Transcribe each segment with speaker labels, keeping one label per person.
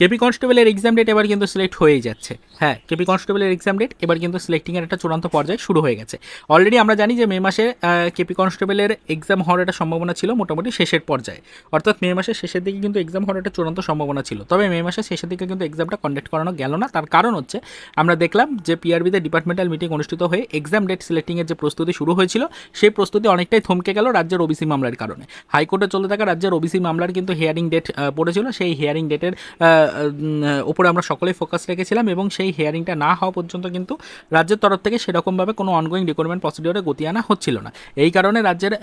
Speaker 1: KP কনস্টেবলের exam date এবার কিন্তু সিলেক্ট হয়েই যাচ্ছে। হ্যাঁ কেপি কনস্টেবলের এক্সাম ডেট এবার কিন্তু সিলেক্টিংয়ের একটা চূড়ান্ত পর্যায়ে শুরু হয়ে গেছে। অলরেডি আমরা জানি যে মে মাসে কেপি কনস্টেবলের এক্সাম হওয়ার একটা সম্ভাবনা ছিল মোটামুটি শেষের পর্যায়ে। অর্থাৎ মে মাসের শেষের দিকে কিন্তু এক্সাম হওয়ার একটা চূড়ান্ত সম্ভাবনা ছিল। তবে মে মাসের শেষের দিকে কিন্তু এক্সামটা কন্ডাক্ট করানো গেল না। তার কারণ হচ্ছে, আমরা দেখলাম যে পিআরবিতে ডিপার্টমেন্টাল মিটিং অনুষ্ঠিত হয়ে এক্সাম ডেট সিলেক্টিংয়ের যে প্রস্তুতি শুরু হয়েছিল, সেই প্রস্তুতি অনেকটাই থমকে গেল রাজ্যের ওবিসি মামলার কারণে। হাইকোর্টে চলতে থাকা রাজ্যের ওবিসি মামলার কিন্তু হিয়ারিং ডেট পড়েছিল। সেই হিয়ারিং ডেটের উপরে আমরা সকলেই ফোকাস রেখেছিলাম এবং সেই হিয়ারিংটা না হওয়া পর্যন্ত কিন্তু রাজ্যের তরফ থেকে সেরকমভাবে কোনো অনগোয়িং রিক্রুটমেন্ট প্রসিডিওরে গতি আনা হচ্ছিল না। এই কারণে রাজ্যের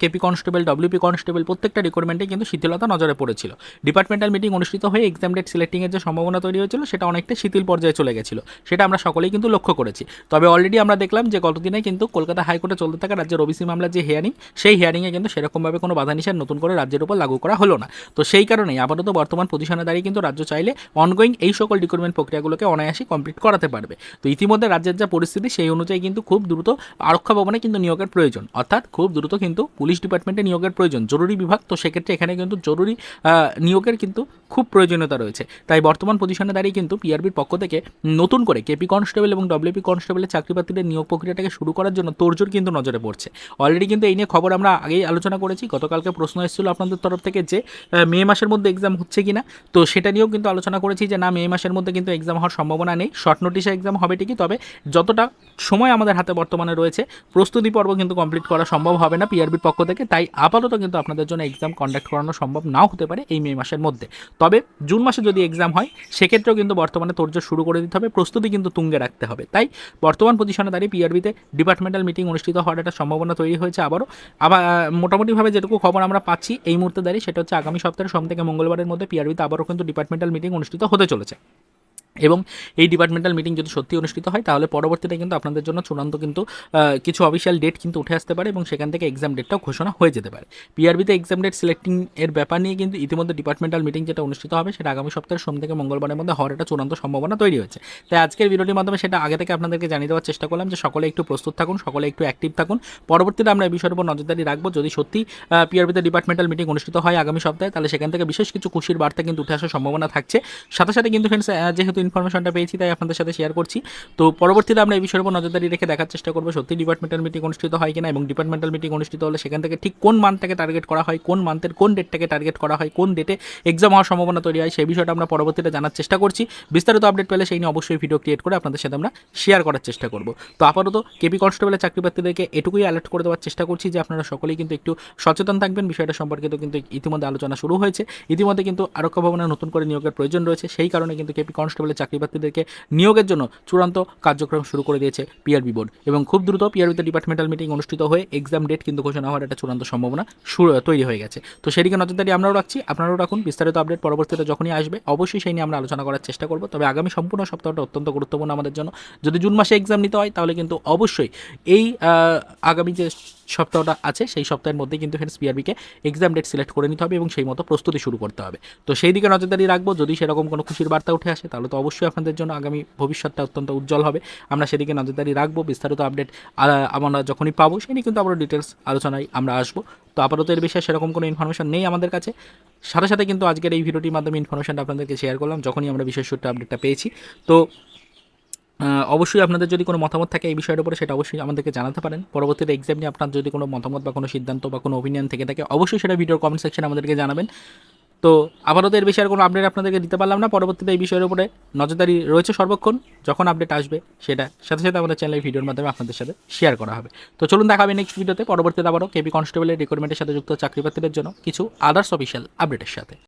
Speaker 1: কেপি কনস্টেবল ডব্লিউপি কনস্টেবল প্রত্যেকটা রিক্রুটমেন্টে কিন্তু শিথিলতা নজরে পড়েছিল। ডিপার্টমেন্টাল মিটিং অনুষ্ঠিত হয়ে এক্সাম ডেট সিলেক্টিংয়ের যে সম্ভাবনা তৈরি হয়েছিল, সেটা অনেকটা শিথিল পর্যায়ে চলে গেছিল। সেটা আমরা সকলেই কিন্তু লক্ষ্য করেছি। তবে অলরেডি আমরা দেখলাম যে গতদিনে কিন্তু কলকাতা হাইকোর্টে চলতে থাকা রাজ্যের ওবিসি মামলার যে হিয়ারিং সেই হিয়ারিংয়ে কিন্তু সেরকমভাবে কোনো বাধা নিষেধ নতুন করে রাজ্যের উপর লাগু করা হলো না। তো সেই কারণেই আপাতত বর্তমান পজিশনে দাঁড়িয়ে কিন্তু রাজ্য চাইলে অনগোয়িং এই সকল রিক্রুটমেন্ট প্রক্রিয়াগুলোকে অনায়াসে কমপ্লিট করাতে পারবে। তো ইতিমধ্যে রাজ্যের যা পরিস্থিতি, সেই অনুযায়ী কিন্তু খুব দ্রুত আরক্ষা ভবনে কিন্তু নিয়োগের প্রয়োজন। অর্থাৎ খুব দ্রুত কিন্তু পুলিশ ডিপার্টমেন্টে নিয়োগের প্রয়োজন। জরুরি বিভাগ, তো সেক্ষেত্রে এখানে কিন্তু জরুরি নিয়োগের কিন্তু খুব প্রয়োজনীয়তা রয়েছে। তাই বর্তমান পজিশনে দাঁড়িয়ে কিন্তু পিআরবির পক্ষ থেকে নতুন করে কেপি কনস্টেবল এবং ডব্লিউপি কনস্টেবলের চাকরি প্রার্থীদের নিয়োগ প্রক্রিয়াটাকে শুরু করার জন্য তোড়জোড় কিন্তু নজরে পড়ছে। অলরেডি কিন্তু এই নিয়ে খবর আমরা আগেই আলোচনা করেছি। গতকালকে প্রশ্ন এসেছিল আপনাদের তরফ থেকে যে মে মাসের মধ্যে এক্সাম হচ্ছে কিনা? তো সেটা নিয়েও কিন্তু আলোচনা করেছি যে না, মে মাসের মধ্যে কিন্তু এক্সাম হওয়ার সম্ভাবনা নেই। শর্ট নোটিশে এক্সাম হবে ঠিকই, তবে যতটা সময় আমাদের হাতে বর্তমানে রয়েছে, প্রস্তুতি পর্ব কিন্তু কমপ্লিট করা সম্ভব হবে না পিআরবির পক্ষ থেকে। তাই আপাতত কিন্তু আপনাদের জন্য এক্সাম কন্ডাক্ট করানো সম্ভব নাও হতে পারে এই মে মাসের মধ্যে। তবে জুন মাসে যদি এক্সাম হয়, সেক্ষেত্রেও কিন্তু বর্তমানে তোরজোর শুরু করে দিতে হবে, প্রস্তুতি কিন্তু তুঙ্গে রাখতে হবে। তাই বর্তমান পজিশনে দাঁড়িয়ে পিআরবিতে ডিপার্টমেন্টাল মিটিং অনুষ্ঠিত হওয়ার একটা সম্ভাবনা তৈরি হয়েছে আবারও। আবার মোটামুটিভাবে যেটুকু খবর আমরা পাচ্ছি এই মুহূর্তে দাঁড়িয়ে, সেটা হচ্ছে আগামী সপ্তাহের সোম থেকে মঙ্গলবারের মধ্যে পিআরবিতে আবারও কিন্তু ডিপার্টমেন্টাল মিটিং অনুষ্ঠিত হতে চলেছে। এবং এই ডিপার্টমেন্টাল মিটিং যদি সত্যি অনুষ্ঠিত হয়, তাহলে পরবর্তীতে কিন্তু আপনাদের জন্য চূড়ান্ত কিন্তু কিছু অফিসিয়াল ডেট কিন্তু উঠে আসতে পারে এবং সেখান থেকে এক্সাম ডেটটাও ঘোষণা হয়ে যেতে পারে। পিআরবিতে এক্সাম ডেট সিলেক্টিং এর ব্যাপার নিয়ে কিন্তু ইতিমধ্যে ডিপার্টমেন্টাল মিটিং যেটা অনুষ্ঠিত হবে, সেটা আগামী সপ্তাহের সোম থেকে মঙ্গলবারের মধ্যে হওয়ার একটা চূড়ান্ত সম্ভাবনা তৈরি হয়েছে। তাই আজকের ভিডিওটির মাধ্যমে সেটা আগে থেকে আপনাদেরকে জানিয়ে দেওয়ার চেষ্টা করলাম যে সকলে একটু প্রস্তুত থাকুন, সকলে একটু অ্যাক্টিভ থাকুন। পরবর্তীতে আমরা এই বিষয়ের উপর নজরদারি রাখব। যদি সত্যি পিআরবিতে ডিপার্টমেন্টাল মিটিং অনুষ্ঠিত হয় আগামী সপ্তাহে, তাহলে সেখান থেকে বিশেষ কিছু খুশির বার্তা কিন্তু উঠে আসার সম্ভাবনা থাকছে। সাথে সাথে কিন্তু ফ্রেন্ডস যেহেতু ইনফরমেশনটা পেয়েছি, তাই আপনাদের সাথে শেয়ার করছি। তো পরবর্তীতে আমরা এই বিষয়ের উপর নজরদারি রেখে দেখার চেষ্টা করব, সত্যি ডিপার্টমেন্টাল মিটিং অনুষ্ঠিত হয় কিনা এবং ডিপার্টমেন্টাল মিটিং অনুষ্ঠিত হলে সেখান থেকে ঠিক কোন মান্থটাকে টার্গেট করা হয়, কোন মান্থের কোন ডেটটাকে টার্গেট করা হয়, কোন ডেটে এক্সাম হওয়ার সম্ভাবনা তৈরি হয়, সেই বিষয়টা আমরা পরবর্তীতে জানার চেষ্টা করছি। বিস্তারিত আপডেট পেলে সেই নিয়ে অবশ্যই ভিডিও ক্রিয়েট করে আপনাদের সাথে আমরা শেয়ার করার চেষ্টা করব। তো আপাতত কেপি কনস্টেবলের চাকরি প্রার্থীদেরকে এটুকুই অ্যালার্ট করে দেওয়ার চেষ্টা করছি যে আপনারা সকলেই কিন্তু একটু সচেতন থাকবেন, বিষয়টা সম্পর্কিত কিন্তু ইতিমধ্যে আলোচনা শুরু হয়েছে। ইতিমধ্যে কিন্তু আরক্ষা ভবনে নতুন করে নিয়োগের প্রয়োজন রয়েছে, সেই কারণে কিন্তু কেপি কনস্টেবলের চাকরি প্রার্থীদেরকে নিয়োগের জন্য চূড়ান্ত কার্যক্রম শুরু করে দিয়েছে পিআরবি বোর্ড এবং খুব দ্রুত পিআরবিতে ডিপার্টমেন্টাল মিটিং অনুষ্ঠিত হয়ে এক্সাম ডেট কিন্তু ঘোষণা হওয়ার একটা চূড়ান্ত সম্ভাবনা শুরু, তৈরি হয়ে গেছে। তো সেদিকে নজরদারি আমরাও রাখছি, আপনারাও রাখুন, বিস্তারিত আপডেট পরবর্তীতে যখনই আসবে, অবশ্যই সেই নিয়ে আমরা আলোচনা করার চেষ্টা করব। তবে আগামী সম্পূর্ণ সপ্তাহটা অত্যন্ত গুরুত্বপূর্ণ আমাদের জন্য। যদি জুন মাসে এক্সাম নিতে হয়, তাহলে কিন্তু অবশ্যই এই আগামী যে সপ্তাহটা আছে, সেই সপ্তাহের মধ্যে কিন্তু ফ্রেন্ডস পিআরবিকে এক্সাম ডেট সিলেক্ট করে নিতে হবে এবং সেই মতো প্রস্তুতি শুরু করতে হবে। তো সেই দিকে নজরদারি রাখব, যদি সেরকম কোনো খুশির বার্তা উঠে আসে, তাহলে তো অবশ্যই আপনাদের জন্য আগামী ভবিষ্যৎটা অত্যন্ত উজ্জ্বল হবে। আমরা সেদিকে নজরদারি রাখব, বিস্তারিত আপডেট আমরা যখনই পাবো, সেই নিয়ে কিন্তু আবারও ডিটেলস আলোচনায় আমরা আসব। তো আপাতত এর বিষয়ে সেরকম কোনো ইনফরমেশন নেই আমাদের কাছে। সাথে সাথে কিন্তু আজকের এই ভিডিওটির মাধ্যমে ইনফরমেশনটা আপনাদেরকে শেয়ার করলাম, যখনই আমরা বিশেষ সূত্রে আপডেটটা পেয়েছি। তো অবশ্যই আপনাদের যদি কোনো মতামত থাকে এই বিষয়ের উপরে, সেটা অবশ্যই আমাদেরকে জানাতে পারেন। পরবর্তীতে এক্সাম নিয়ে আপনার যদি কোনো মতামত বা কোনো সিদ্ধান্ত বা কোনো অপিনিয়ন থেকে থাকে, অবশ্যই সেটা ভিডিওর কমেন্ট সেকশনে আমাদেরকে জানাবেন। তো আপাতত এর বিষয়ের কোনো আপডেট আপনাদেরকে দিতে পারলাম না। পরবর্তীতে এই বিষয়ের উপরে নজরদারি রয়েছে সর্বক্ষণ। যখন আপডেট আসবে, সেটা, সাথে সাথে আমাদের চ্যানেলের ভিডিওর মাধ্যমে আপনাদের সাথে শেয়ার করা হবে। তো চলুন দেখা হবে নেক্সট ভিডিওতে পরবর্তীতে আবারও কেবি কনস্টেবলের রিক্রুটমেন্টের সাথে যুক্ত চাকরি জন্য কিছু আদার্স অফিসিয়াল আপডেটের সাথে।